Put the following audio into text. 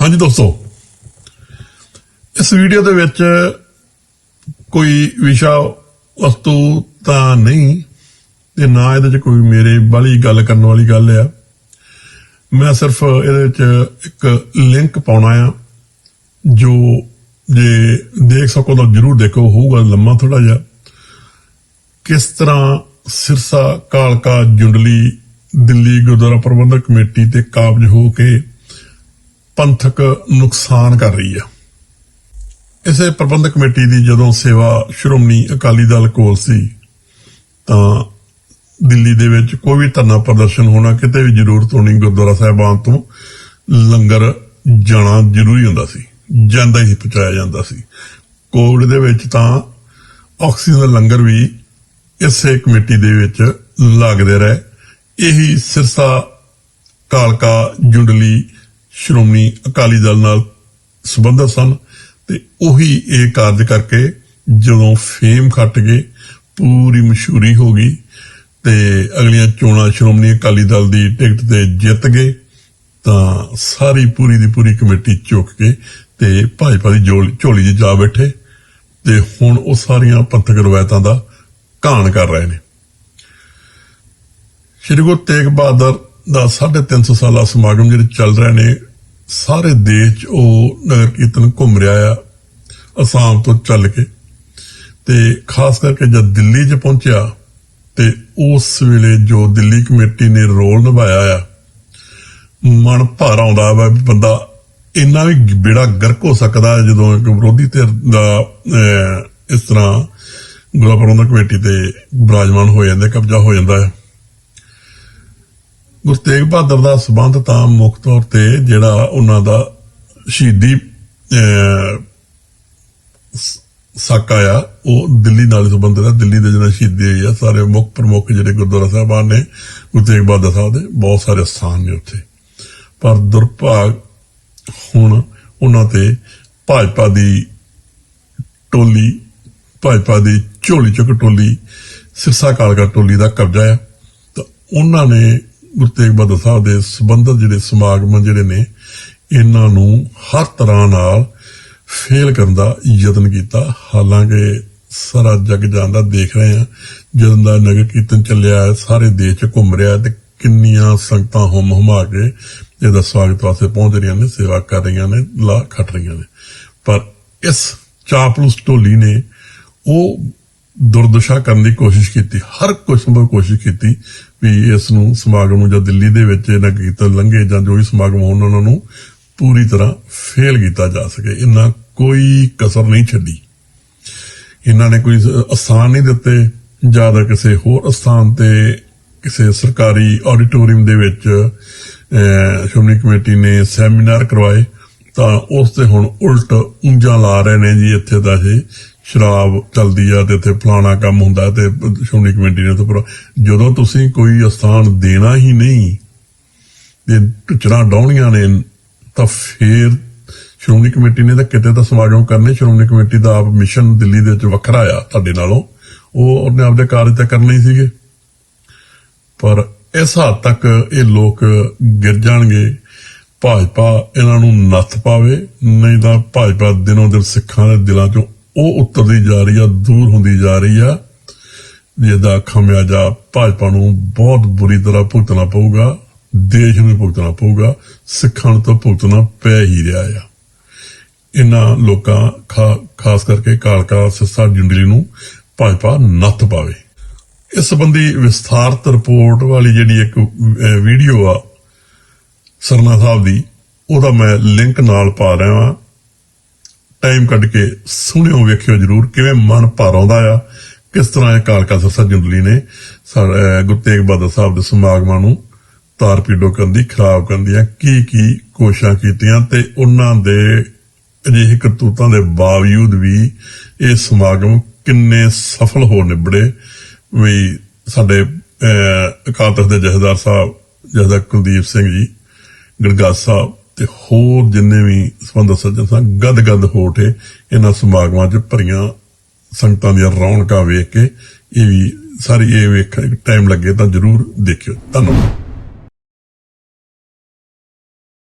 ਹਾਂਜੀ ਦੋਸਤੋ, ਇਸ ਵੀਡੀਓ ਦੇ ਵਿੱਚ ਕੋਈ ਵਿਸ਼ਾ ਵਸਤੂ ਤਾਂ ਨਹੀਂ, ਤੇ ਨਾ ਇਹਦੇ ਚ ਕੋਈ ਮੇਰੇ ਬਾਲੀ ਗੱਲ ਕਰਨ ਵਾਲੀ ਗੱਲ ਆ। ਮੈਂ ਸਿਰਫ ਇਹਦੇ ਵਿੱਚ ਇੱਕ ਲਿੰਕ ਪਾਉਣਾ ਆ, ਜੋ ਜੇ ਦੇਖ ਸਕੋ ਤਾਂ ਜਰੂਰ ਦੇਖੋ, ਹੋਊਗਾ ਲੰਮਾ ਥੋੜਾ ਜਿਹਾ। ਕਿਸ ਤਰ੍ਹਾਂ ਸਿਰਸਾ ਕਾਲਕਾ ਜੁੰਡਲੀ ਦਿੱਲੀ ਗੁਰਦੁਆਰਾ ਪ੍ਰਬੰਧਕ ਕਮੇਟੀ ਤੇ ਕਾਬਜ ਹੋ ਕੇ ਪੰਥਕ ਨੁਕਸਾਨ ਕਰ ਰਹੀ ਹੈ। ਇਸੇ ਪ੍ਰਬੰਧਕ ਕਮੇਟੀ ਦੀ ਜਦੋਂ ਸੇਵਾ ਸ਼੍ਰੋਮਣੀ ਅਕਾਲੀ ਦਲ ਕੋਲ ਸੀ, ਤਾਂ ਦਿੱਲੀ ਦੇ ਵਿੱਚ ਕੋਈ ਵੀ ਧਰਨਾ ਪ੍ਰਦਰਸ਼ਨ ਹੋਣਾ ਕਿਤੇ ਵੀ ਜ਼ਰੂਰਤ ਹੋਣੀ ਗੁਰਦੁਆਰਾ ਸਾਹਿਬਾਨ ਤੋਂ ਲੰਗਰ ਜਾਣਾ ਜ਼ਰੂਰੀ ਹੁੰਦਾ ਸੀ, ਜਾਂਦਾ ਹੀ ਪਹੁੰਚਾਇਆ ਜਾਂਦਾ ਸੀ। ਕੋਵਿਡ ਦੇ ਵਿੱਚ ਤਾਂ ਆਕਸੀਜਨ ਦਾ ਲੰਗਰ ਵੀ ਇਸੇ ਕਮੇਟੀ ਦੇ ਵਿੱਚ ਲੱਗਦੇ ਰਹੇ। ਇਹੀ ਸਿਰਸਾ, ਕਾਲਕਾ, ਜੁੰਡਲੀ ਸ਼੍ਰੋਮਣੀ ਅਕਾਲੀ ਦਲ ਨਾਲ ਸੰਬੰਧਿਤ ਸਨ ਤੇ ਉਹੀ ਇਹ ਕਾਰਜ ਕਰਕੇ ਜਦੋਂ ਫੇਮ ਖੱਟ ਗਏ, ਪੂਰੀ ਮਸ਼ਹੂਰੀ ਹੋ ਗਈ ਤੇ ਅਗਲੀਆਂ ਚੋਣਾਂ ਸ਼੍ਰੋਮਣੀ ਅਕਾਲੀ ਦਲ ਦੀ ਟਿਕਟ ਤੇ ਜਿੱਤ ਗਏ, ਤਾਂ ਸਾਰੀ ਪੂਰੀ ਦੀ ਪੂਰੀ ਕਮੇਟੀ ਚੁੱਕ ਕੇ ਤੇ ਭਾਜਪਾ ਦੀ ਜੋਲ- ਝੋਲੀ 'ਚ ਜਾ ਬੈਠੇ ਤੇ ਹੁਣ ਉਹ ਸਾਰੀਆਂ ਪੰਥਕ ਰਵਾਇਤਾਂ ਦਾ ਘਾਣ ਕਰ ਰਹੇ ਨੇ। ਸ਼੍ਰੀ ਗੁਰੂ ਤੇਗ ਬਹਾਦਰ ਦਾ 350 ਸਾਲਾ ਸਮਾਗਮ ਜਿਹੜੇ ਚੱਲ ਰਹੇ ਨੇ, ਸਾਰੇ ਦੇਸ਼ 'ਚ ਉਹ ਨਗਰ ਕੀਰਤਨ ਘੁੰਮ ਰਿਹਾ ਆ, ਅਸਾਮ ਤੋਂ ਚੱਲ ਕੇ। ਤੇ ਖਾਸ ਕਰਕੇ ਜਦ ਦਿੱਲੀ 'ਚ ਪਹੁੰਚਿਆ ਤੇ ਉਸ ਵੇਲੇ ਜੋ ਦਿੱਲੀ ਕਮੇਟੀ ਨੇ ਰੋਲ ਨਿਭਾਇਆ ਆ, ਮਨ ਭਰ ਆਉਂਦਾ ਵਾ ਵੀ ਬੰਦਾ ਇੰਨਾ ਵੀ ਬੇੜਾ ਗਰਕ ਹੋ ਸਕਦਾ ਜਦੋਂ ਇੱਕ ਵਿਰੋਧੀ ਧਿਰ ਦਾ ਇਸ ਤਰ੍ਹਾਂ ਗੁਰਦੁਆਰਾ ਪ੍ਰਬੰਧਕ ਕਮੇਟੀ ਤੇ ਬਰਾਜਮਾਨ ਹੋ ਜਾਂਦੇ, ਕਬਜ਼ਾ ਹੋ ਜਾਂਦਾ ਹੈ। ਗੁਰੂ ਤੇਗ ਬਹਾਦਰ ਦਾ ਸਬੰਧ ਤਾਂ ਮੁੱਖ ਤੌਰ ਤੇ ਜਿਹੜਾ ਉਹਨਾਂ ਦਾ ਸ਼ਹੀਦੀ ਸਾਕਾ ਆ ਉਹ ਦਿੱਲੀ ਨਾਲ ਸੰਬੰਧਿਤ ਹੈ। ਦਿੱਲੀ ਦੇ ਜਿਹੜਾ ਸ਼ਹੀਦੀ ਹੋਈ ਆ, ਸਾਰੇ ਮੁੱਖ ਪ੍ਰਮੁੱਖ ਜਿਹੜੇ ਗੁਰਦੁਆਰਾ ਸਾਹਿਬਾਨ ਨੇ, ਗੁਰੂ ਤੇਗ ਬਹਾਦਰ ਸਾਹਿਬ ਦੇ, ਬਹੁਤ ਸਾਰੇ ਸਥਾਨ ਨੇ ਉੱਥੇ। ਪਰ ਦੁਰਭਾਗ ਹੁਣ ਉਹਨਾਂ ਤੇ ਭਾਜਪਾ ਦੀ ਟੋਲੀ, ਭਾਜਪਾ ਦੀ ਝੋਲੀ ਚੁੱਕ ਟੋਲੀ, ਸਿਰਸਾ ਕਾਲਕਾ ਟੋਲੀ ਦਾ ਕਬਜ਼ਾ ਹੈ ਤਾਂ ਉਹਨਾਂ ਨੇ ਗੁਰੂ ਤੇਗ ਬਹਾਦਰ ਸਾਹਿਬ ਦੇ ਸੰਬੰਧਿਤ ਜਿਹੜੇ ਸਮਾਗਮ ਜਿਹੜੇ ਨੇ ਇਹਨਾਂ ਨੂੰ ਹਰ ਤਰ੍ਹਾਂ ਨਾਲ ਫੇਲ ਕਰਨ ਦਾ ਯਤਨ ਕੀਤਾ। ਹਾਲਾਂਕਿ ਸਾਰਾ ਜਗ ਜਾਂਦਾ ਦੇਖ ਰਹੇ ਆ ਜਦੋਂ ਦਾ ਨਗਰ ਕੀਰਤਨ ਚੱਲਿਆ ਹੈ, ਸਾਰੇ ਦੇਸ਼ 'ਚ ਘੁੰਮ ਰਿਹਾ ਹੈ ਤੇ ਕਿੰਨੀਆਂ ਸੰਗਤਾਂ ਹੁਮ ਹੁਮਾ ਕੇ ਇਹਦਾ ਸਵਾਗਤ ਵਾਸਤੇ ਪਹੁੰਚ ਰਹੀਆਂ ਨੇ ਸੇਵਾ ਕਰ ਰਹੀਆਂ ਨੇ ਲਾ ਖੱਟ ਰਹੀਆਂ ਨੇ। ਪਰ ਇਸ ਚਾਪਲੂਸ ਢੋਲੀ ਨੇ ਉਹ ਦੁਰਦਸ਼ਾ ਕਰਨ ਦੀ ਕੋਸ਼ਿਸ਼ ਕੀਤੀ ਹਰ ਕੋਈ ਸੰਭਵ ਕੋਸ਼ਿਸ਼ ਕੀਤੀ। ਵੀ ਇਸ ਨੂੰ ਸਮਾਗਮ ਨੂੰ ਜਾਂ ਦਿੱਲੀ ਦੇ ਵਿੱਚ ਇਹਨਾਂ ਕੀਰਤਨ ਲੰਘੇ ਜਾਂ ਜੋ ਵੀ ਸਮਾਗਮ ਹੋਣ, ਉਹਨਾਂ ਨੂੰ ਪੂਰੀ ਤਰ੍ਹਾਂ ਫੇਲ ਕੀਤਾ ਜਾ ਸਕੇ। ਇਹਨਾਂ ਕੋਈ ਕਸਰ ਨਹੀਂ ਛੱਡੀ। ਇਹਨਾਂ ਨੇ ਕੋਈ ਅਸਥਾਨ ਨਹੀਂ ਦਿੱਤੇ ਜ਼ਿਆਦਾ ਕਿਸੇ ਹੋਰ ਅਸਥਾਨ ਤੇ ਕਿਸੇ ਸਰਕਾਰੀ ਆਡੀਟੋਰੀਅਮ ਦੇ ਵਿੱਚ ਸ਼੍ਰੋਮਣੀ ਕਮੇਟੀ ਨੇ ਸੈਮੀਨਾਰ ਕਰਵਾਏ, ਤਾਂ ਉਸ ਤੇ ਹੁਣ ਉਲਟ ਉਂਝਾਂ ਲਾ ਰਹੇ ਨੇ ਜੀ ਇੱਥੇ ਤਾਂ ਇਹ ਸ਼ਰਾਬ ਚੱਲਦੀ ਆ ਤੇ ਇੱਥੇ ਫਲਾਣਾ ਕੰਮ ਹੁੰਦਾ ਤੇ ਸ਼੍ਰੋਮਣੀ ਕਮੇਟੀ ਨੇ ਤਾਂ ਜਦੋਂ ਤੁਸੀਂ ਕੋਈ ਅਸਥਾਨ ਦੇਣਾ ਹੀ ਨਹੀਂ, ਤੇ ਟੁਚਰਾਂ ਡਾਉਣੀਆਂ ਨੇ, ਤਾਂ ਫੇਰ ਸ਼੍ਰੋਮਣੀ ਕਮੇਟੀ ਨੇ ਤਾਂ ਕਿਤੇ ਤਾਂ ਸਮਾਗਮ ਕਰਨੇ, ਸ਼੍ਰੋਮਣੀ ਕਮੇਟੀ ਦਾ ਆਪ ਮਿਸ਼ਨ ਦਿੱਲੀ ਦੇ ਵਿੱਚ ਵੱਖਰਾ ਆ ਤੁਹਾਡੇ ਨਾਲੋਂ, ਉਹ ਉਹਨੇ ਆਪਦੇ ਕਾਰਜ ਤਾਂ ਕਰਨੇ ਹੀ ਸੀਗੇ। ਪਰ ਇਸ ਹੱਦ ਤੱਕ ਇਹ ਲੋਕ ਗਿਰ ਜਾਣਗੇ, ਭਾਜਪਾ ਇਹਨਾਂ ਨੂੰ ਨੱਥ ਪਾਵੇ, ਨਹੀਂ ਤਾਂ ਭਾਜਪਾ ਦਿਨੋਂ ਦਿਨ ਸਿੱਖਾਂ ਦੇ ਦਿਲਾਂ ਚੋਂ ਉਹ ਉੱਤਰਦੀ ਜਾ ਰਹੀ ਆ, ਦੂਰ ਹੁੰਦੀ ਜਾ ਰਹੀ ਆ। ਜਿਹਦਾ ਖਮਿਆਜਾ ਭਾਜਪਾ ਨੂੰ ਬਹੁਤ ਬੁਰੀ ਤਰ੍ਹਾਂ ਭੁਗਤਣਾ ਪਊਗਾ, ਦੇਸ਼ ਨੂੰ ਭੁਗਤਣਾ ਪਊਗਾ, ਸਿੱਖਾਂ ਨੂੰ ਤਾਂ ਭੁਗਤਣਾ ਪੈ ਹੀ ਰਿਹਾ ਆ। ਇਹਨਾਂ ਲੋਕਾਂ, ਖਾ- ਖਾਸ ਕਰਕੇ ਕਾਲਕਾ ਸਿੱਸਾ ਜੁੰਡਲੀ ਨੂੰ ਭਾਜਪਾ ਨੱਥ ਪਾਵੇ। ਇਸ ਸੰਬੰਧੀ ਵਿਸਥਾਰਤ ਰਿਪੋਰਟ ਵਾਲੀ ਜਿਹੜੀ ਇੱਕ ਵੀਡੀਓ ਆ, ਸਰਨਾ ਸਾਹਿਬ ਦੀ, ਉਹਦਾ ਮੈਂ ਲਿੰਕ ਨਾਲ ਪਾ ਰਿਹਾ ਹਾਂ ਟਾਈਮ ਕੱਢ ਕੇ ਸੁਣਿਓ ਵੇਖਿਓ ਜਰੂਰ ਕਿਵੇਂ ਮਨ ਭਰ ਆਉਂਦਾ ਆ। ਕਿਸ ਤਰ੍ਹਾਂ ਇਹ ਕਾਲਕਾ ਸਰਸਾ ਜੁੰਡਲੀ ਨੇ ਸਾ- ਗੁਰੂ ਤੇਗ ਬਹਾਦਰ ਸਾਹਿਬ ਦੇ ਸਮਾਗਮਾਂ ਨੂੰ ਤਾਰ ਪੀਡੋ ਕਰਨ ਦੀ ਖਰਾਬ ਕਰਨ ਦੀਆਂ ਕੀ ਕੀ ਕੋਸ਼ਿਸ਼ਾਂ ਕੀਤੀਆਂ ਤੇ ਉਹਨਾਂ ਦੇ ਅਜਿਹੇ ਕਰਤੂਤਾਂ ਦੇ ਬਾਵਜੂਦ ਵੀ ਇਹ ਸਮਾਗਮ ਕਿੰਨੇ ਸਫਲ ਹੋ ਨਿਬੜੇ। ਵੀ ਸਾਡੇ ਅਹ, ਅਕਾਲ ਤਖਤ ਦੇ ਜਥੇਦਾਰ ਸਾਹਿਬ ਜਥੇਦਾਰ ਕੁਲਦੀਪ ਸਿੰਘ ਜੀ ਗੜਗਾਸ ਸਾਹਿਬ ਤੇ ਹੋਰ ਜਿੰਨੇ ਵੀ ਸੰਬੰਧ ਸੱਜਣ ਸਨ ਗਦ ਗਦ ਹੋ ਉਠੇ ਇਹਨਾਂ ਸਮਾਗਮਾਂ 'ਚ ਭਰੀਆਂ ਸੰਗਤਾਂ ਦੀਆਂ ਰੌਣਕਾਂ ਵੇਖ ਕੇ ਇਹ ਵੀ ਸਾਰੀ ਇਹ ਵੇਖ ਟਾਈਮ ਲੱਗੇ ਤਾਂ ਜਰੂਰ ਦੇਖਿਓ। ਧੰਨਵਾਦ।